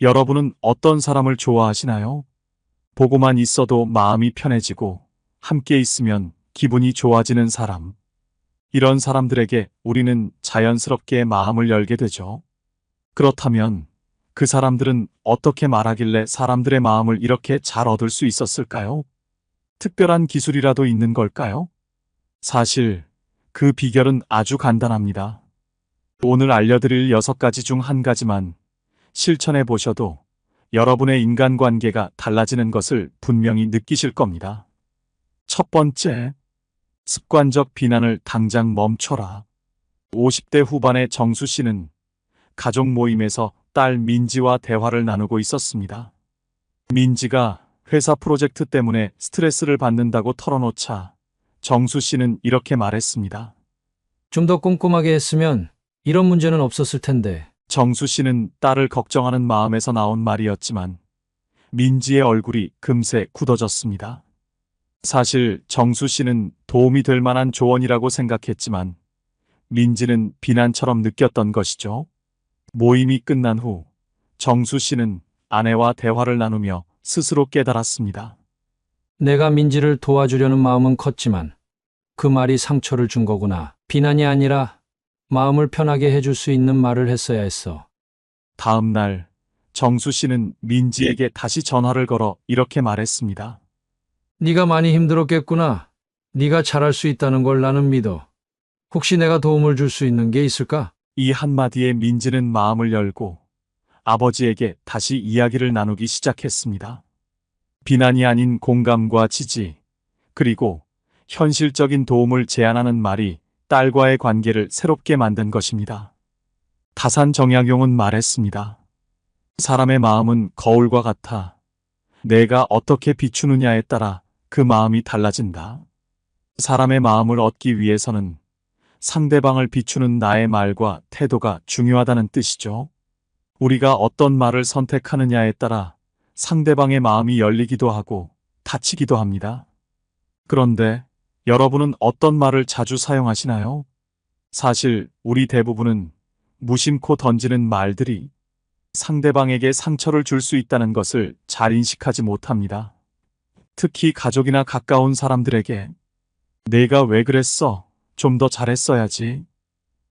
여러분은 어떤 사람을 좋아하시나요? 보고만 있어도 마음이 편해지고 함께 있으면 기분이 좋아지는 사람. 이런 사람들에게 우리는 자연스럽게 마음을 열게 되죠. 그렇다면 그 사람들은 어떻게 말하길래 사람들의 마음을 이렇게 잘 얻을 수 있었을까요? 특별한 기술이라도 있는 걸까요? 사실 그 비결은 아주 간단합니다. 오늘 알려드릴 여섯 가지 중 한 가지만 실천해 보셔도 여러분의 인간관계가 달라지는 것을 분명히 느끼실 겁니다. 첫 번째, 습관적 비난을 당장 멈춰라. 50대 후반의 정수 씨는 가족 모임에서 딸 민지와 대화를 나누고 있었습니다. 민지가 회사 프로젝트 때문에 스트레스를 받는다고 털어놓자 정수 씨는 이렇게 말했습니다. 좀 더 꼼꼼하게 했으면 이런 문제는 없었을 텐데. 정수 씨는 딸을 걱정하는 마음에서 나온 말이었지만 민지의 얼굴이 금세 굳어졌습니다. 사실 정수 씨는 도움이 될 만한 조언이라고 생각했지만 민지는 비난처럼 느꼈던 것이죠. 모임이 끝난 후 정수 씨는 아내와 대화를 나누며 스스로 깨달았습니다. 내가 민지를 도와주려는 마음은 컸지만 그 말이 상처를 준 거구나. 비난이 아니라 마음을 편하게 해줄 수 있는 말을 했어야 했어. 다음 날 정수 씨는 민지에게 다시 전화를 걸어 이렇게 말했습니다. 네가 많이 힘들었겠구나. 네가 잘할 수 있다는 걸 나는 믿어. 혹시 내가 도움을 줄 수 있는 게 있을까? 이 한마디에 민지는 마음을 열고 아버지에게 다시 이야기를 나누기 시작했습니다. 비난이 아닌 공감과 지지, 그리고 현실적인 도움을 제안하는 말이 딸과의 관계를 새롭게 만든 것입니다. 다산 정약용은 말했습니다. 사람의 마음은 거울과 같아 내가 어떻게 비추느냐에 따라 그 마음이 달라진다. 사람의 마음을 얻기 위해서는 상대방을 비추는 나의 말과 태도가 중요하다는 뜻이죠. 우리가 어떤 말을 선택하느냐에 따라 상대방의 마음이 열리기도 하고 닫히기도 합니다. 그런데 여러분은 어떤 말을 자주 사용하시나요? 사실 우리 대부분은 무심코 던지는 말들이 상대방에게 상처를 줄 수 있다는 것을 잘 인식하지 못합니다. 특히 가족이나 가까운 사람들에게 내가 왜 그랬어? 좀 더 잘했어야지.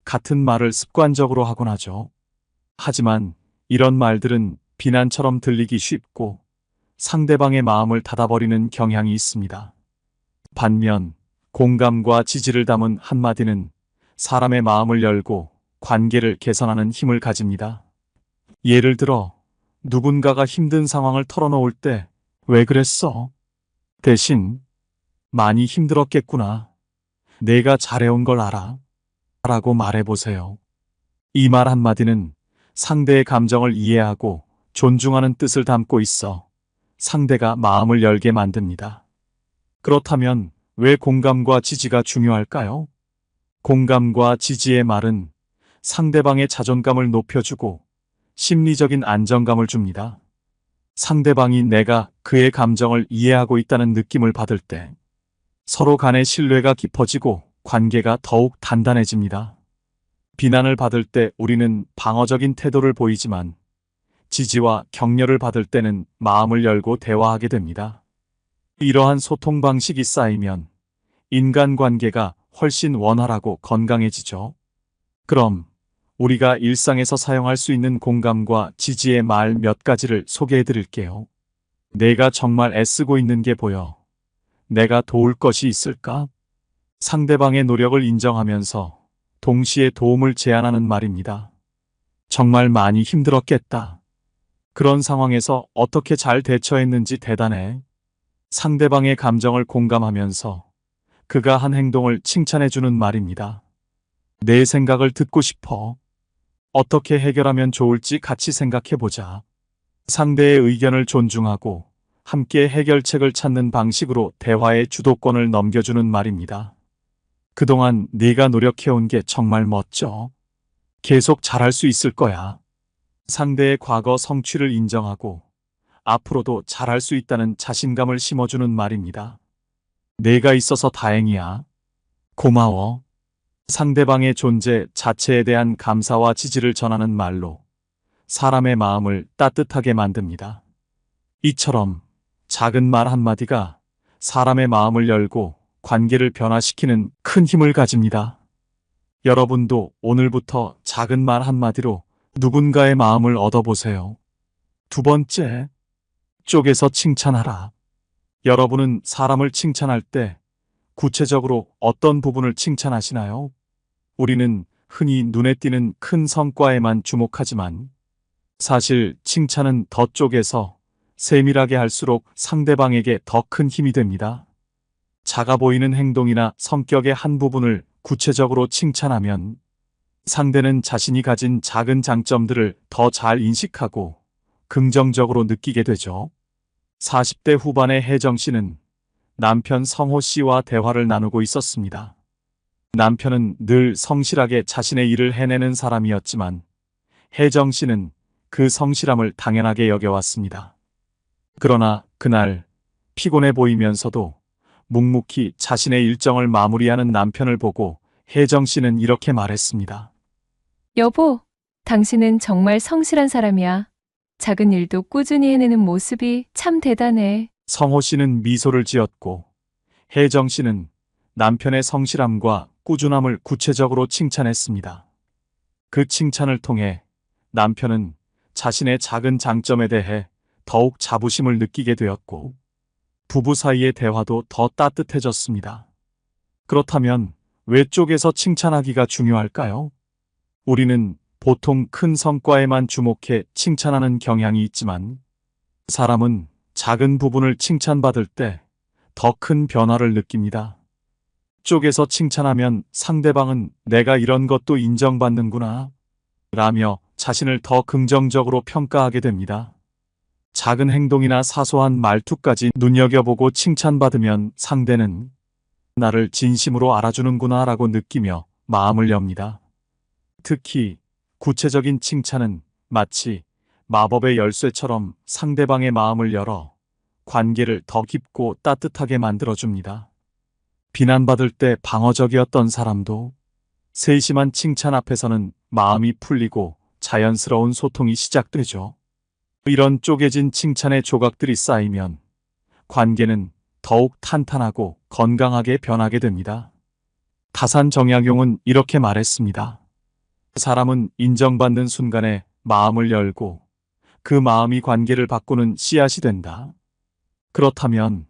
같은 말을 습관적으로 하곤 하죠. 하지만 이런 말들은 비난처럼 들리기 쉽고 상대방의 마음을 닫아버리는 경향이 있습니다. 반면 공감과 지지를 담은 한마디는 사람의 마음을 열고 관계를 개선하는 힘을 가집니다. 예를 들어 누군가가 힘든 상황을 털어놓을 때 왜 그랬어? 대신 많이 힘들었겠구나. 내가 잘해온 걸 알아. 라고 말해보세요. 이 말 한마디는 상대의 감정을 이해하고 존중하는 뜻을 담고 있어 상대가 마음을 열게 만듭니다. 그렇다면 왜 공감과 지지가 중요할까요? 공감과 지지의 말은 상대방의 자존감을 높여주고 심리적인 안정감을 줍니다. 상대방이 내가 그의 감정을 이해하고 있다는 느낌을 받을 때 서로 간의 신뢰가 깊어지고 관계가 더욱 단단해집니다. 비난을 받을 때 우리는 방어적인 태도를 보이지만 지지와 격려를 받을 때는 마음을 열고 대화하게 됩니다. 이러한 소통 방식이 쌓이면 인간관계가 훨씬 원활하고 건강해지죠. 그럼 우리가 일상에서 사용할 수 있는 공감과 지지의 말 몇 가지를 소개해 드릴게요. 내가 정말 애쓰고 있는 게 보여. 내가 도울 것이 있을까? 상대방의 노력을 인정하면서 동시에 도움을 제안하는 말입니다. 정말 많이 힘들었겠다. 그런 상황에서 어떻게 잘 대처했는지 대단해. 상대방의 감정을 공감하면서 그가 한 행동을 칭찬해주는 말입니다. 내 생각을 듣고 싶어. 어떻게 해결하면 좋을지 같이 생각해보자. 상대의 의견을 존중하고 함께 해결책을 찾는 방식으로 대화의 주도권을 넘겨주는 말입니다. 그동안 네가 노력해온 게 정말 멋져. 계속 잘할 수 있을 거야. 상대의 과거 성취를 인정하고 앞으로도 잘할 수 있다는 자신감을 심어주는 말입니다. 내가 있어서 다행이야. 고마워. 상대방의 존재 자체에 대한 감사와 지지를 전하는 말로 사람의 마음을 따뜻하게 만듭니다. 이처럼 작은 말 한마디가 사람의 마음을 열고 관계를 변화시키는 큰 힘을 가집니다. 여러분도 오늘부터 작은 말 한마디로 누군가의 마음을 얻어보세요. 두 번째, 쪽에서 칭찬하라. 여러분은 사람을 칭찬할 때 구체적으로 어떤 부분을 칭찬하시나요? 우리는 흔히 눈에 띄는 큰 성과에만 주목하지만 사실 칭찬은 더 쪽에서 세밀하게 할수록 상대방에게 더 큰 힘이 됩니다. 작아 보이는 행동이나 성격의 한 부분을 구체적으로 칭찬하면 상대는 자신이 가진 작은 장점들을 더 잘 인식하고 긍정적으로 느끼게 되죠. 40대 후반의 혜정 씨는 남편 성호 씨와 대화를 나누고 있었습니다. 남편은 늘 성실하게 자신의 일을 해내는 사람이었지만 혜정 씨는 그 성실함을 당연하게 여겨왔습니다. 그러나 그날 피곤해 보이면서도 묵묵히 자신의 일정을 마무리하는 남편을 보고 혜정 씨는 이렇게 말했습니다. 여보, 당신은 정말 성실한 사람이야. 작은 일도 꾸준히 해내는 모습이 참 대단해. 성호 씨는 미소를 지었고 혜정 씨는 남편의 성실함과 꾸준함을 구체적으로 칭찬했습니다. 그 칭찬을 통해 남편은 자신의 작은 장점에 대해 더욱 자부심을 느끼게 되었고 부부 사이의 대화도 더 따뜻해졌습니다. 그렇다면 외쪽에서 칭찬하기가 중요할까요? 우리는 보통 큰 성과에만 주목해 칭찬하는 경향이 있지만 사람은 작은 부분을 칭찬받을 때 더 큰 변화를 느낍니다. 쪽에서 칭찬하면 상대방은 내가 이런 것도 인정받는구나 라며 자신을 더 긍정적으로 평가하게 됩니다. 작은 행동이나 사소한 말투까지 눈여겨보고 칭찬받으면 상대는 나를 진심으로 알아주는구나 라고 느끼며 마음을 엽니다. 특히 구체적인 칭찬은 마치 마법의 열쇠처럼 상대방의 마음을 열어 관계를 더 깊고 따뜻하게 만들어줍니다. 비난받을 때 방어적이었던 사람도 세심한 칭찬 앞에서는 마음이 풀리고 자연스러운 소통이 시작되죠. 이런 쪼개진 칭찬의 조각들이 쌓이면 관계는 더욱 탄탄하고 건강하게 변하게 됩니다. 다산 정약용은 이렇게 말했습니다. 사람은 인정받는 순간에 마음을 열고 그 마음이 관계를 바꾸는 씨앗이 된다. 그렇다면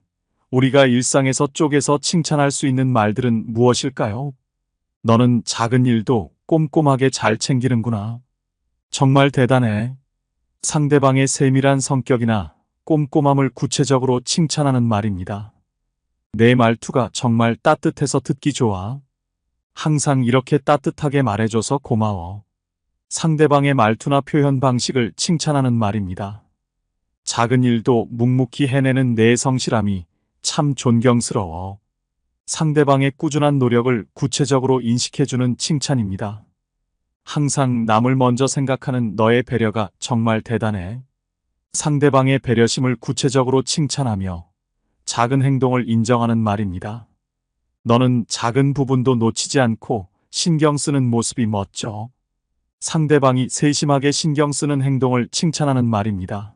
우리가 일상에서 쪼개서 칭찬할 수 있는 말들은 무엇일까요? 너는 작은 일도 꼼꼼하게 잘 챙기는구나. 정말 대단해. 상대방의 세밀한 성격이나 꼼꼼함을 구체적으로 칭찬하는 말입니다. 내 말투가 정말 따뜻해서 듣기 좋아. 항상 이렇게 따뜻하게 말해줘서 고마워. 상대방의 말투나 표현 방식을 칭찬하는 말입니다. 작은 일도 묵묵히 해내는 내 성실함이 참 존경스러워. 상대방의 꾸준한 노력을 구체적으로 인식해주는 칭찬입니다. 항상 남을 먼저 생각하는 너의 배려가 정말 대단해. 상대방의 배려심을 구체적으로 칭찬하며 작은 행동을 인정하는 말입니다. 너는 작은 부분도 놓치지 않고 신경 쓰는 모습이 멋져. 상대방이 세심하게 신경 쓰는 행동을 칭찬하는 말입니다.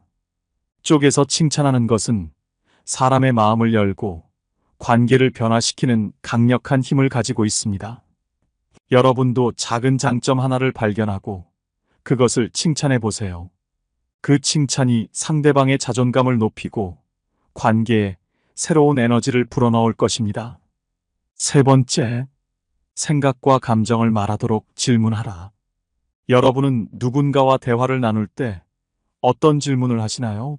쪽에서 칭찬하는 것은 사람의 마음을 열고 관계를 변화시키는 강력한 힘을 가지고 있습니다. 여러분도 작은 장점 하나를 발견하고 그것을 칭찬해 보세요. 그 칭찬이 상대방의 자존감을 높이고 관계에 새로운 에너지를 불어넣을 것입니다. 세 번째, 생각과 감정을 말하도록 질문하라. 여러분은 누군가와 대화를 나눌 때 어떤 질문을 하시나요?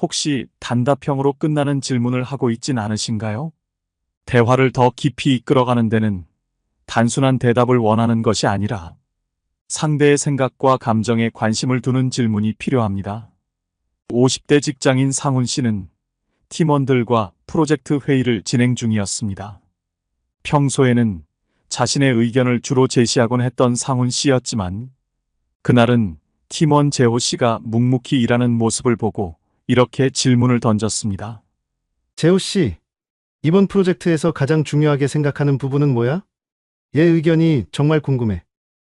혹시 단답형으로 끝나는 질문을 하고 있진 않으신가요? 대화를 더 깊이 이끌어가는 데는 단순한 대답을 원하는 것이 아니라 상대의 생각과 감정에 관심을 두는 질문이 필요합니다. 50대 직장인 상훈 씨는 팀원들과 프로젝트 회의를 진행 중이었습니다. 평소에는 자신의 의견을 주로 제시하곤 했던 상훈 씨였지만 그날은 팀원 재호 씨가 묵묵히 일하는 모습을 보고 이렇게 질문을 던졌습니다. 재호 씨, 이번 프로젝트에서 가장 중요하게 생각하는 부분은 뭐야? 얘 의견이 정말 궁금해.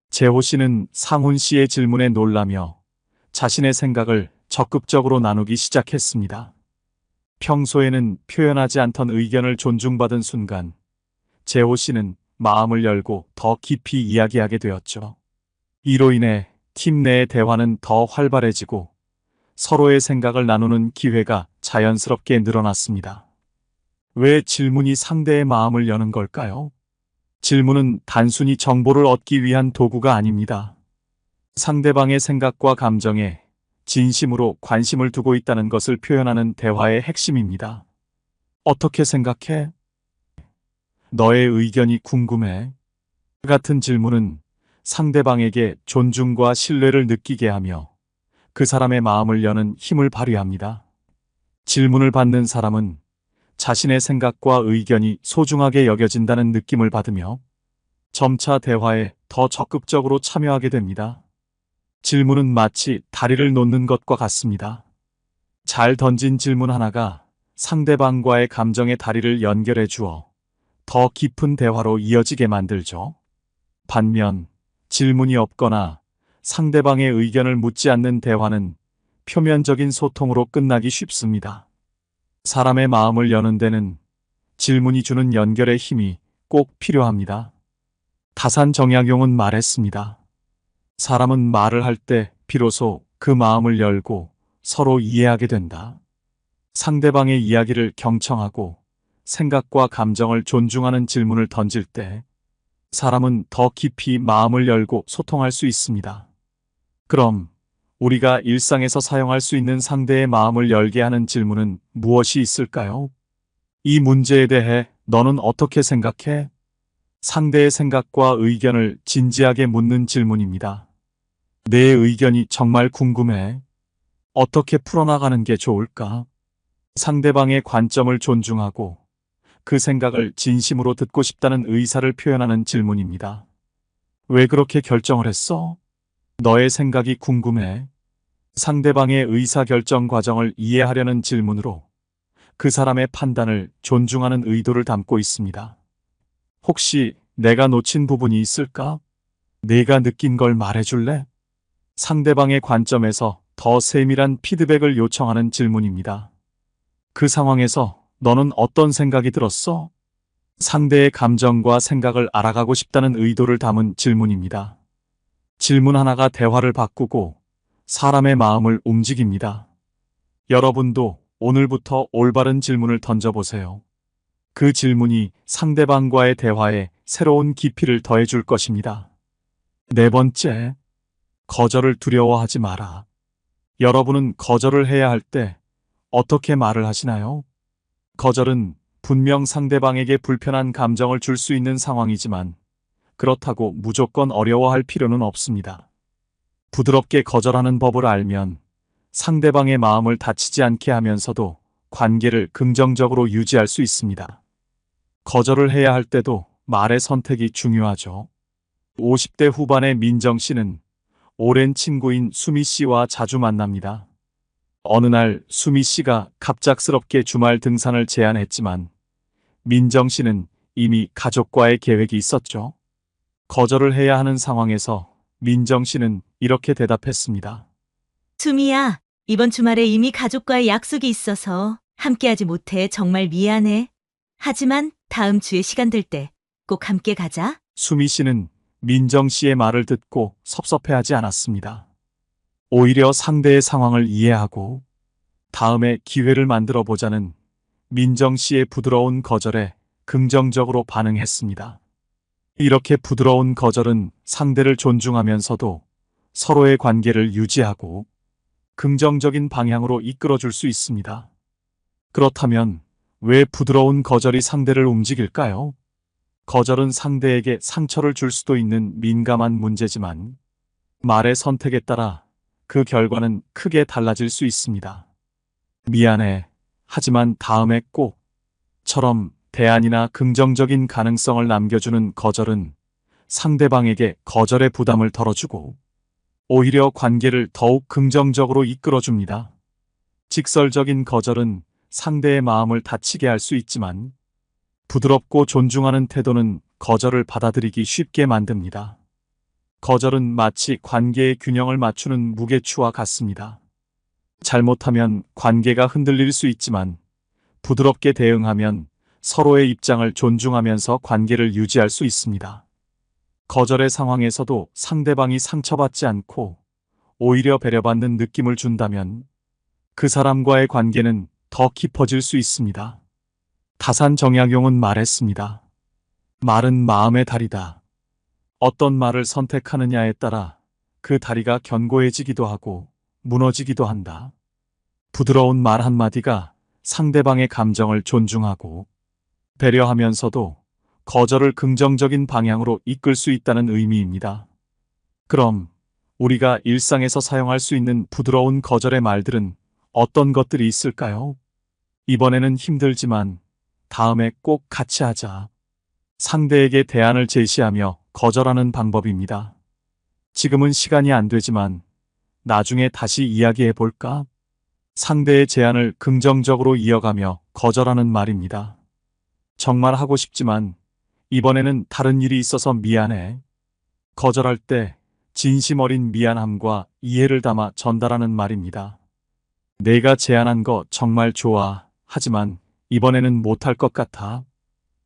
재호 씨는 상훈 씨의 질문에 놀라며 자신의 생각을 적극적으로 나누기 시작했습니다. 평소에는 표현하지 않던 의견을 존중받은 순간, 재호 씨는 마음을 열고 더 깊이 이야기하게 되었죠. 이로 인해 팀 내의 대화는 더 활발해지고 서로의 생각을 나누는 기회가 자연스럽게 늘어났습니다. 왜 질문이 상대의 마음을 여는 걸까요? 질문은 단순히 정보를 얻기 위한 도구가 아닙니다. 상대방의 생각과 감정에 진심으로 관심을 두고 있다는 것을 표현하는 대화의 핵심입니다. 어떻게 생각해? 너의 의견이 궁금해. 같은 질문은 상대방에게 존중과 신뢰를 느끼게 하며 그 사람의 마음을 여는 힘을 발휘합니다. 질문을 받는 사람은 자신의 생각과 의견이 소중하게 여겨진다는 느낌을 받으며 점차 대화에 더 적극적으로 참여하게 됩니다. 질문은 마치 다리를 놓는 것과 같습니다. 잘 던진 질문 하나가 상대방과의 감정의 다리를 연결해 주어 더 깊은 대화로 이어지게 만들죠. 반면 질문이 없거나 상대방의 의견을 묻지 않는 대화는 표면적인 소통으로 끝나기 쉽습니다. 사람의 마음을 여는 데는 질문이 주는 연결의 힘이 꼭 필요합니다. 다산 정약용은 말했습니다. 사람은 말을 할 때 비로소 그 마음을 열고 서로 이해하게 된다. 상대방의 이야기를 경청하고 생각과 감정을 존중하는 질문을 던질 때 사람은 더 깊이 마음을 열고 소통할 수 있습니다. 그럼 우리가 일상에서 사용할 수 있는 상대의 마음을 열게 하는 질문은 무엇이 있을까요? 이 문제에 대해 너는 어떻게 생각해? 상대의 생각과 의견을 진지하게 묻는 질문입니다. 내 의견이 정말 궁금해. 어떻게 풀어나가는 게 좋을까? 상대방의 관점을 존중하고 그 생각을 진심으로 듣고 싶다는 의사를 표현하는 질문입니다. 왜 그렇게 결정을 했어? 너의 생각이 궁금해. 상대방의 의사결정 과정을 이해하려는 질문으로 그 사람의 판단을 존중하는 의도를 담고 있습니다. 혹시 내가 놓친 부분이 있을까? 내가 느낀 걸 말해줄래? 상대방의 관점에서 더 세밀한 피드백을 요청하는 질문입니다. 그 상황에서 너는 어떤 생각이 들었어? 상대의 감정과 생각을 알아가고 싶다는 의도를 담은 질문입니다. 질문 하나가 대화를 바꾸고 사람의 마음을 움직입니다. 여러분도 오늘부터 올바른 질문을 던져보세요. 그 질문이 상대방과의 대화에 새로운 깊이를 더해줄 것입니다. 네 번째, 거절을 두려워하지 마라. 여러분은 거절을 해야 할 때 어떻게 말을 하시나요? 거절은 분명 상대방에게 불편한 감정을 줄 수 있는 상황이지만 그렇다고 무조건 어려워할 필요는 없습니다. 부드럽게 거절하는 법을 알면 상대방의 마음을 다치지 않게 하면서도 관계를 긍정적으로 유지할 수 있습니다. 거절을 해야 할 때도 말의 선택이 중요하죠. 50대 후반의 민정 씨는 오랜 친구인 수미 씨와 자주 만납니다. 어느 날 수미 씨가 갑작스럽게 주말 등산을 제안했지만 민정 씨는 이미 가족과의 계획이 있었죠. 거절을 해야 하는 상황에서 민정 씨는 이렇게 대답했습니다. 수미야, 이번 주말에 이미 가족과의 약속이 있어서 함께하지 못해 정말 미안해. 하지만 다음 주에 시간 될 때 꼭 함께 가자. 수미 씨는 민정 씨의 말을 듣고 섭섭해하지 않았습니다. 오히려 상대의 상황을 이해하고 다음에 기회를 만들어 보자는 민정 씨의 부드러운 거절에 긍정적으로 반응했습니다. 이렇게 부드러운 거절은 상대를 존중하면서도 서로의 관계를 유지하고 긍정적인 방향으로 이끌어 줄 수 있습니다. 그렇다면 왜 부드러운 거절이 상대를 움직일까요? 거절은 상대에게 상처를 줄 수도 있는 민감한 문제지만 말의 선택에 따라 그 결과는 크게 달라질 수 있습니다. 미안해. 하지만 다음에 꼭. 처럼 대안이나 긍정적인 가능성을 남겨주는 거절은 상대방에게 거절의 부담을 덜어주고 오히려 관계를 더욱 긍정적으로 이끌어줍니다. 직설적인 거절은 상대의 마음을 다치게 할 수 있지만 부드럽고 존중하는 태도는 거절을 받아들이기 쉽게 만듭니다. 거절은 마치 관계의 균형을 맞추는 무게추와 같습니다. 잘못하면 관계가 흔들릴 수 있지만 부드럽게 대응하면 서로의 입장을 존중하면서 관계를 유지할 수 있습니다. 거절의 상황에서도 상대방이 상처받지 않고 오히려 배려받는 느낌을 준다면 그 사람과의 관계는 더 깊어질 수 있습니다. 다산 정약용은 말했습니다. 말은 마음의 다리다. 어떤 말을 선택하느냐에 따라 그 다리가 견고해지기도 하고 무너지기도 한다. 부드러운 말 한마디가 상대방의 감정을 존중하고 배려하면서도 거절을 긍정적인 방향으로 이끌 수 있다는 의미입니다. 그럼 우리가 일상에서 사용할 수 있는 부드러운 거절의 말들은 어떤 것들이 있을까요? 이번에는 힘들지만 다음에 꼭 같이 하자. 상대에게 대안을 제시하며 거절하는 방법입니다. 지금은 시간이 안 되지만 나중에 다시 이야기해 볼까? 상대의 제안을 긍정적으로 이어가며 거절하는 말입니다. 정말 하고 싶지만 이번에는 다른 일이 있어서 미안해. 거절할 때 진심 어린 미안함과 이해를 담아 전달하는 말입니다. 내가 제안한 거 정말 좋아. 하지만 이번에는 못할 것 같아.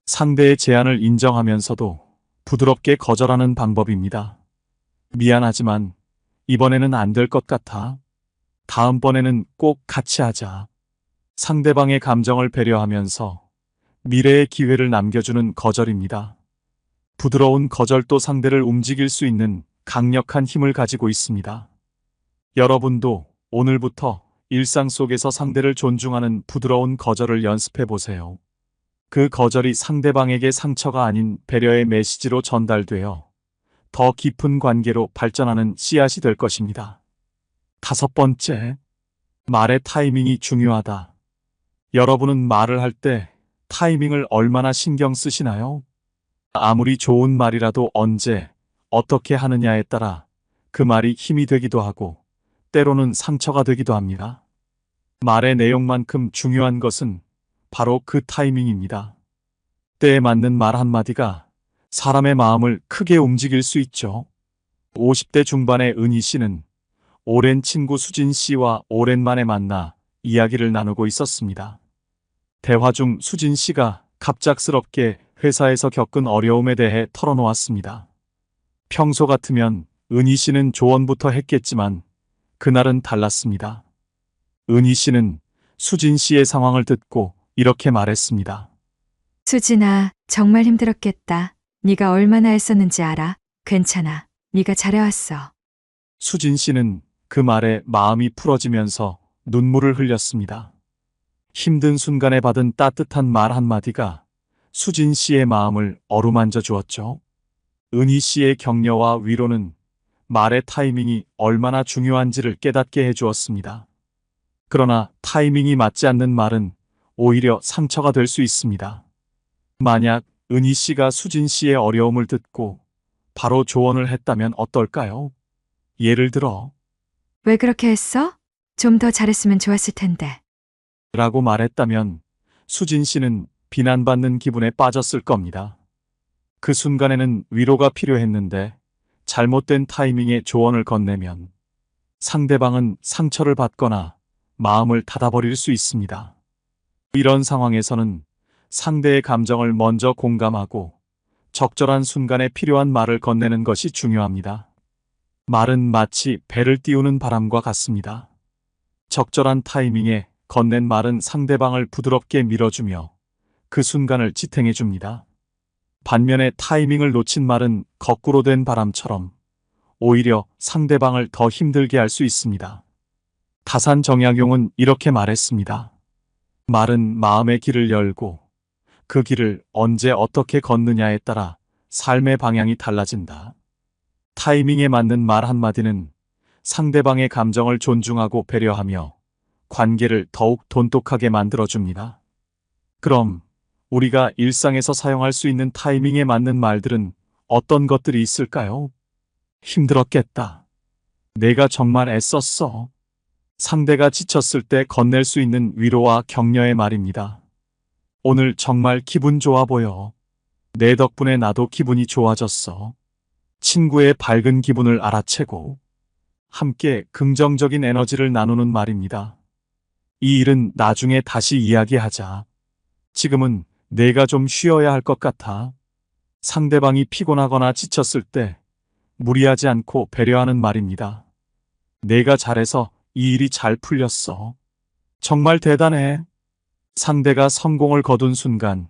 상대의 제안을 인정하면서도 부드럽게 거절하는 방법입니다. 미안하지만 이번에는 안 될 것 같아. 다음번에는 꼭 같이 하자. 상대방의 감정을 배려하면서 미래의 기회를 남겨주는 거절입니다. 부드러운 거절도 상대를 움직일 수 있는 강력한 힘을 가지고 있습니다. 여러분도 오늘부터 일상 속에서 상대를 존중하는 부드러운 거절을 연습해 보세요. 그 거절이 상대방에게 상처가 아닌 배려의 메시지로 전달되어 더 깊은 관계로 발전하는 씨앗이 될 것입니다. 다섯 번째, 말의 타이밍이 중요하다. 여러분은 말을 할 때 타이밍을 얼마나 신경 쓰시나요? 아무리 좋은 말이라도 언제, 어떻게 하느냐에 따라 그 말이 힘이 되기도 하고 때로는 상처가 되기도 합니다. 말의 내용만큼 중요한 것은 바로 그 타이밍입니다. 때에 맞는 말 한마디가 사람의 마음을 크게 움직일 수 있죠. 50대 중반의 은희 씨는 오랜 친구 수진 씨와 오랜만에 만나 이야기를 나누고 있었습니다. 대화 중 수진 씨가 갑작스럽게 회사에서 겪은 어려움에 대해 털어놓았습니다. 평소 같으면 은희 씨는 조언부터 했겠지만 그날은 달랐습니다. 은희 씨는 수진 씨의 상황을 듣고 이렇게 말했습니다. 수진아, 정말 힘들었겠다. 네가 얼마나 애썼는지 알아? 괜찮아. 네가 잘해왔어. 수진 씨는 그 말에 마음이 풀어지면서 눈물을 흘렸습니다. 힘든 순간에 받은 따뜻한 말 한마디가 수진 씨의 마음을 어루만져 주었죠. 은희 씨의 격려와 위로는 말의 타이밍이 얼마나 중요한지를 깨닫게 해주었습니다. 그러나 타이밍이 맞지 않는 말은 오히려 상처가 될 수 있습니다. 만약 은희 씨가 수진 씨의 어려움을 듣고 바로 조언을 했다면 어떨까요? 예를 들어, 왜 그렇게 했어? 좀 더 잘했으면 좋았을 텐데. 라고 말했다면 수진 씨는 비난받는 기분에 빠졌을 겁니다. 그 순간에는 위로가 필요했는데 잘못된 타이밍에 조언을 건네면 상대방은 상처를 받거나 마음을 닫아버릴 수 있습니다. 이런 상황에서는 상대의 감정을 먼저 공감하고 적절한 순간에 필요한 말을 건네는 것이 중요합니다. 말은 마치 배를 띄우는 바람과 같습니다. 적절한 타이밍에 건넨 말은 상대방을 부드럽게 밀어주며 그 순간을 지탱해 줍니다. 반면에 타이밍을 놓친 말은 거꾸로 된 바람처럼 오히려 상대방을 더 힘들게 할 수 있습니다. 다산 정약용은 이렇게 말했습니다. 말은 마음의 길을 열고 그 길을 언제 어떻게 걷느냐에 따라 삶의 방향이 달라진다. 타이밍에 맞는 말 한마디는 상대방의 감정을 존중하고 배려하며 관계를 더욱 돈독하게 만들어줍니다. 그럼 우리가 일상에서 사용할 수 있는 타이밍에 맞는 말들은 어떤 것들이 있을까요? 힘들었겠다. 내가 정말 애썼어. 상대가 지쳤을 때 건넬 수 있는 위로와 격려의 말입니다. 오늘 정말 기분 좋아 보여. 내 덕분에 나도 기분이 좋아졌어. 친구의 밝은 기분을 알아채고 함께 긍정적인 에너지를 나누는 말입니다. 이 일은 나중에 다시 이야기하자. 지금은 내가 좀 쉬어야 할 것 같아. 상대방이 피곤하거나 지쳤을 때 무리하지 않고 배려하는 말입니다. 내가 잘해서 이 일이 잘 풀렸어. 정말 대단해. 상대가 성공을 거둔 순간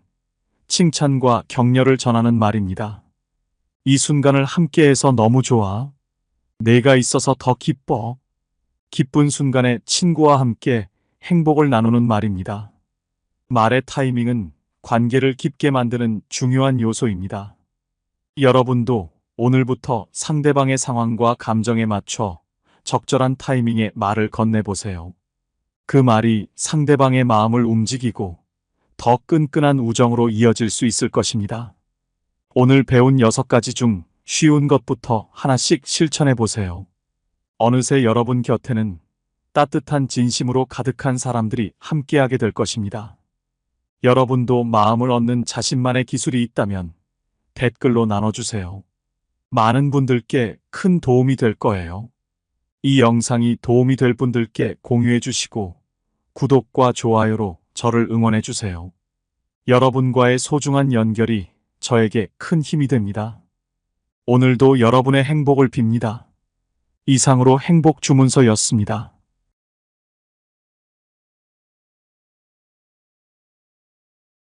칭찬과 격려를 전하는 말입니다. 이 순간을 함께해서 너무 좋아. 내가 있어서 더 기뻐. 기쁜 순간에 친구와 함께 행복을 나누는 말입니다. 말의 타이밍은 관계를 깊게 만드는 중요한 요소입니다. 여러분도 오늘부터 상대방의 상황과 감정에 맞춰 적절한 타이밍에 말을 건네보세요. 그 말이 상대방의 마음을 움직이고 더 끈끈한 우정으로 이어질 수 있을 것입니다. 오늘 배운 여섯 가지 중 쉬운 것부터 하나씩 실천해 보세요. 어느새 여러분 곁에는 따뜻한 진심으로 가득한 사람들이 함께하게 될 것입니다. 여러분도 마음을 얻는 자신만의 기술이 있다면 댓글로 나눠주세요. 많은 분들께 큰 도움이 될 거예요. 이 영상이 도움이 될 분들께 공유해 주시고 구독과 좋아요로 저를 응원해 주세요. 여러분과의 소중한 연결이 저에게 큰 힘이 됩니다. 오늘도 여러분의 행복을 빕니다. 이상으로 행복 주문서였습니다.